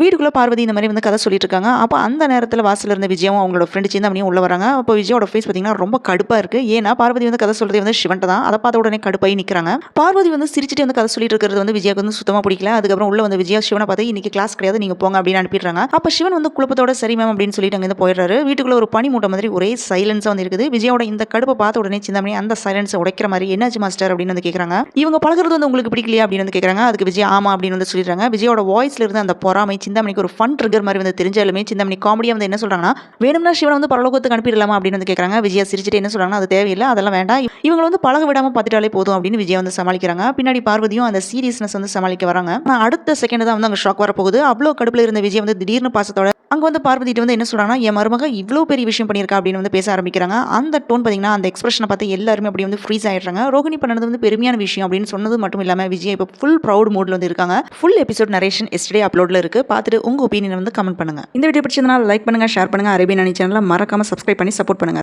வீட்டுக்குள்ளே பார்வதி இந்த மாதிரி வந்து கதை சொல்லிட்டு இருக்காங்க அப்போ அந்த நேரத்தில் வாசல் இருந்த விஜயும் அவங்களோட ஃப்ரெண்டு சிந்தாமணியும் உள்ள வராங்க. அப்போ விஜயோட ஃபேஸ் பார்த்தீங்கன்னா ரொம்ப கடுப்பாக இருக்குது ஏன்னா பார்வதி வந்து கதை சொல்கிறது வந்து சிவன்ட்ட தான். அதை பார்த்த உடனே கடுப்பாகி நிற்கிறாங்க பார்வதி வந்து சிரிச்சிட்டு வந்து கதை சொல்லிட்டு இருக்கிறது வந்து விஜயாக்கு வந்து சுத்தமாக பிடிக்கல. அதுக்கப்புறம் உள்ள வந்து விஜயா சிவனை பார்த்து இன்னைக்கு கிளாஸ் கிடையாது. நீங்கள் போங்க அப்படின்னு அனுப்பிடுறாங்க. அப்போ சிவன் வந்து குழப்பத்தோட சரி மேம் அப்படின்னு சொல்லிட்டு அங்கே போயிடுறாரு. வீட்டுக்குள்ள ஒரு பனி மூட்டை மாதிரி ஒரே சைலன்ஸாக வந்து இருக்குது. விஜயோட இந்த கடுப்பை பார்த்த உடனே சிந்தாமணி அந்த சைலன்ஸை உடைக்கிற மாதிரி என்னாச்சு மாஸ்டர் அப்படின்னு வந்து கேட்குறாங்க இவங்க பழகுறது வந்து உங்களுக்கு பிடிக்கலையா அப்படின்னு வந்து கேட்குறாங்க அதுக்கு விஜய் ஆமா அப்படின்னு வந்து சொல்லிடுறாங்க. விஜயோட வாய்ஸ்ல இருந்து அந்த பொறாமை சிந்தாமணிக்கு ஒரு ஃபன் ட்ரிகர் மாதிரி வந்து தெரிஞ்சாலுமே சிந்தாமணி காமெடியாக வந்து என்ன சொல்கிறாங்கன்னா வேணும்னா சிவனை வந்து பரலோகத்துக்கு அனுப்பிடலாமா? அப்படின்னு வந்து கேட்குறாங்க விஜயா சிரிச்சிட்டு என்ன சொல்கிறாங்கன்னா அது தேவையில்லை அதெல்லாம் வேண்டாம். இவங்க வந்து பழக விடாமல் பார்த்துட்டாலே போதும் அப்படின்னு விஜயா வந்து சமாளிக்கிறாங்க. பின்னாடி பார்வதியும் அந்த சீரியஸ்னஸ் வந்து சமாளிக்க வராங்க. ஆனா அடுத்த செகண்ட் தான் வந்து அங்கே ஷாக் வரப்போகுது. அவ்வளோ கடுப்பில் இருந்த விஜய் வந்து திடீர்னு பாசத்தோட அங்கே வந்து பார்வதிட்டு வந்து என்ன சொல்கிறாங்கன்னா என் மருமக இவ்வளோ பெரிய விஷயம் பண்ணியிருக்கா அப்படின்னு வந்து பேச ஆரம்பிக்கிறாங்க. அந்த டோன் பார்த்தீங்கன்னா அந்த எக்ஸ்பிரஷனை பார்த்து எல்லாருமே அப்படி வந்து ஃப்ரீஸ் ஆயிடுறாங்க. ரோகிணி பண்ணது வந்து பெருமையான விஷயம் அப்படின்னு சொன்னது மட்டும் இல்லாமல் விஜய் இப்போ ஃபுல் ப்ரௌட் மூடில் வந்து இருக்காங்க. ஃபுல் எபிசோட் நரேஷன் எஸ்டே அப்லோடில் இருக்குது பார்த்துட்டு உங்கள் ஒப்பீனியன் வந்து கமெண்ட் பண்ணுங்க. இந்த வீடியோ பிடிச்சதுனால லைக் பண்ணுங்க ஷேர் பண்ணுங்க. அரேபியன் அணி சேனலில் மறக்காமல் சப்ஸ்கிரைப் பண்ணி சப்போர்ட் பண்ணுங்கள்